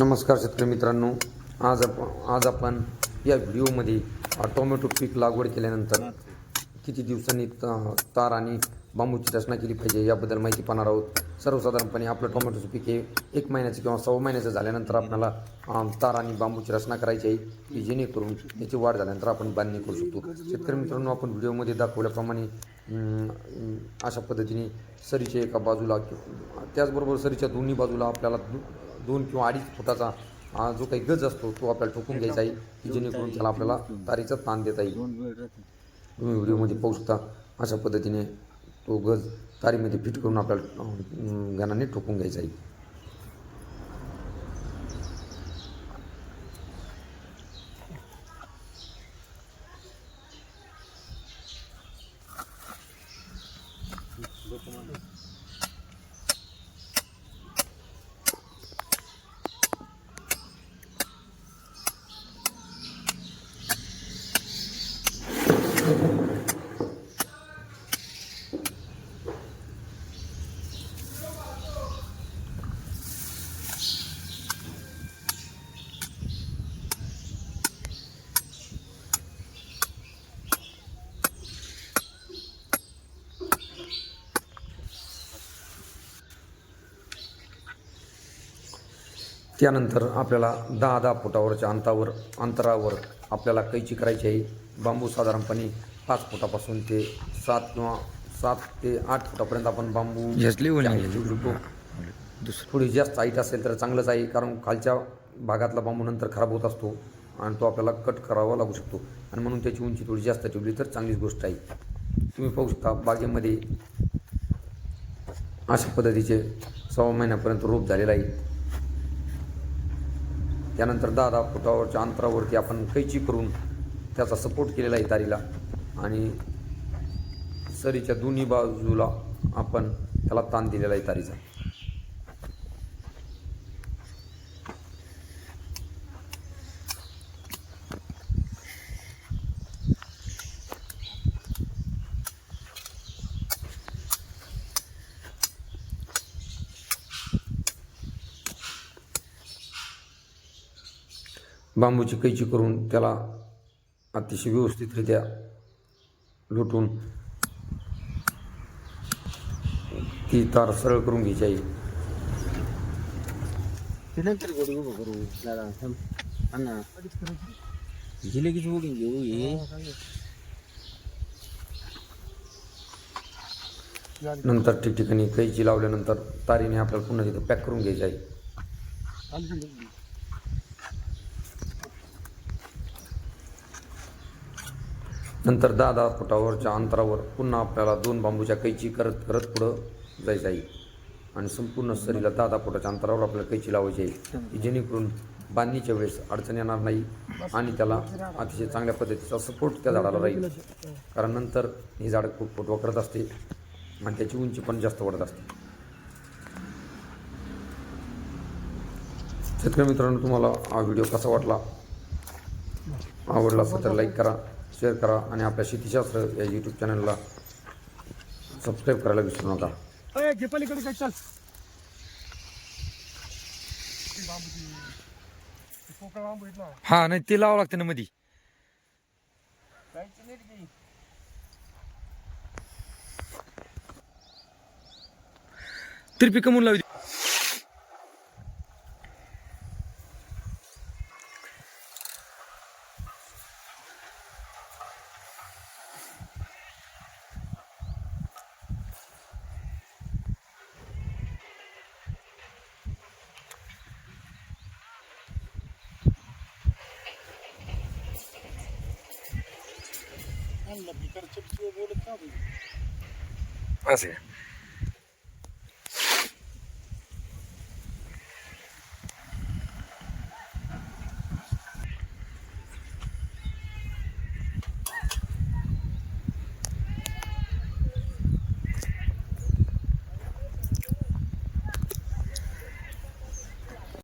नमस्कार शेतकरी मित्रांनो. आज आपण आज आपण या व्हिडिओमध्ये टोमॅटो पीक लागवड केल्यानंतर किती दिवसांनी त- तार आणि बांबूची रचना केली पाहिजे याबद्दल माहिती पाहणार आहोत. सर्वसाधारणपणे आपलं टोमॅटोचं पीक हे एक महिन्याचं किंवा सव्वा महिन्याचं झाल्यानंतर आपल्याला तार आणि बांबूची रचना करायची आहे की जेणेकरून त्याची वाढ झाल्यानंतर आपण बांधणी करू शकतो. शेतकरी मित्रांनो आपण व्हिडिओमध्ये दाखवल्याप्रमाणे अशा पद्धतीने सरीच्या एका बाजूला त्याचबरोबर सरीच्या दोन्ही बाजूला आपल्याला दोन किंवा अडीच फुटाचा जो काही गज असतो तो आपल्याला ठोकून घ्यायचा आहे की जेणेकरून त्याला आपल्याला तारीचा ताण देता येईल. तुम्ही व्हिडिओमध्ये पाहू शकता अशा पद्धतीने तो गज तारीमध्ये फिट करून आपल्याला गणाने ठोकून घ्यायचा आहे. त्यानंतर आपल्याला दहा दहा फुटावरच्या अंतावर अंतरावर आपल्याला कैची करायची आहे. बांबू साधारणपणे पाच फुटापासून ते सात किंवा सात ते आठ फुटापर्यंत आपण बांबू शकतो थोडी जास्त हाईट असेल तर चांगलंच आहे कारण खालच्या भागातला बांबू नंतर खराब होत असतो आणि तो आपल्याला कट करावा लागू शकतो. आणि म्हणून त्याची उंची थोडी जास्त ठेवली तर चांगलीच गोष्ट आहे. तुम्ही पाहू शकता बागेमध्ये अशा पद्धतीचे सव्वा महिन्यापर्यंत रोप झालेला आहे. त्यानंतर दहा दहा फुटावरच्या अंतरावरती आपण कैची करून त्याचा सपोर्ट केलेला आहे तारीला. आणि सरीच्या दोन्ही बाजूला आपण त्याला ताण दिलेला आहे तारीचा. बांबूची कैची करून त्याला अतिशय व्यवस्थितरित्या लुटून ती तार सरळ करून घ्यायची आहे ते नंतर गोडी उभं करू दादा थांब. अण्णा ही लगेच उभी घेऊ हे नंतर ठिकठिकाणी कैची लावल्यानंतर तारीने आपल्याला पुन्हा तिथं पॅक करून घ्यायची आहे नंतर दहा दहा फुटावरच्या अंतरावर पुन्हा आपल्याला दोन बांबूच्या कैची करत करत पुढं जायचं आहे. आणि संपूर्ण सरीला दहा दहा फुटाच्या अंतरावर आपल्याला कैची लावायची आहे. की जेणेकरून बांधणीच्या वेळेस अडचण येणार नाही आणि त्याला अतिशय चांगल्या पद्धतीचा सपोर्ट त्या झाडाला राहील. कारण नंतर ही झाड खूप फोटो करत असते आणि त्याची उंची पण जास्त वाढत असते. शेतकरी मित्रांनो तुम्हाला हा व्हिडिओ कसा वाटला? आवडला असेल तर लाईक करा. शेअर करा आणि आपल्या शेतीशास्त्र या यूट्यूब चॅनलला सबस्क्राईब करायला विसरू नका. हा नाही ते लावावं लागतं ना मधी. तिरपी कमून लावली असं आहे.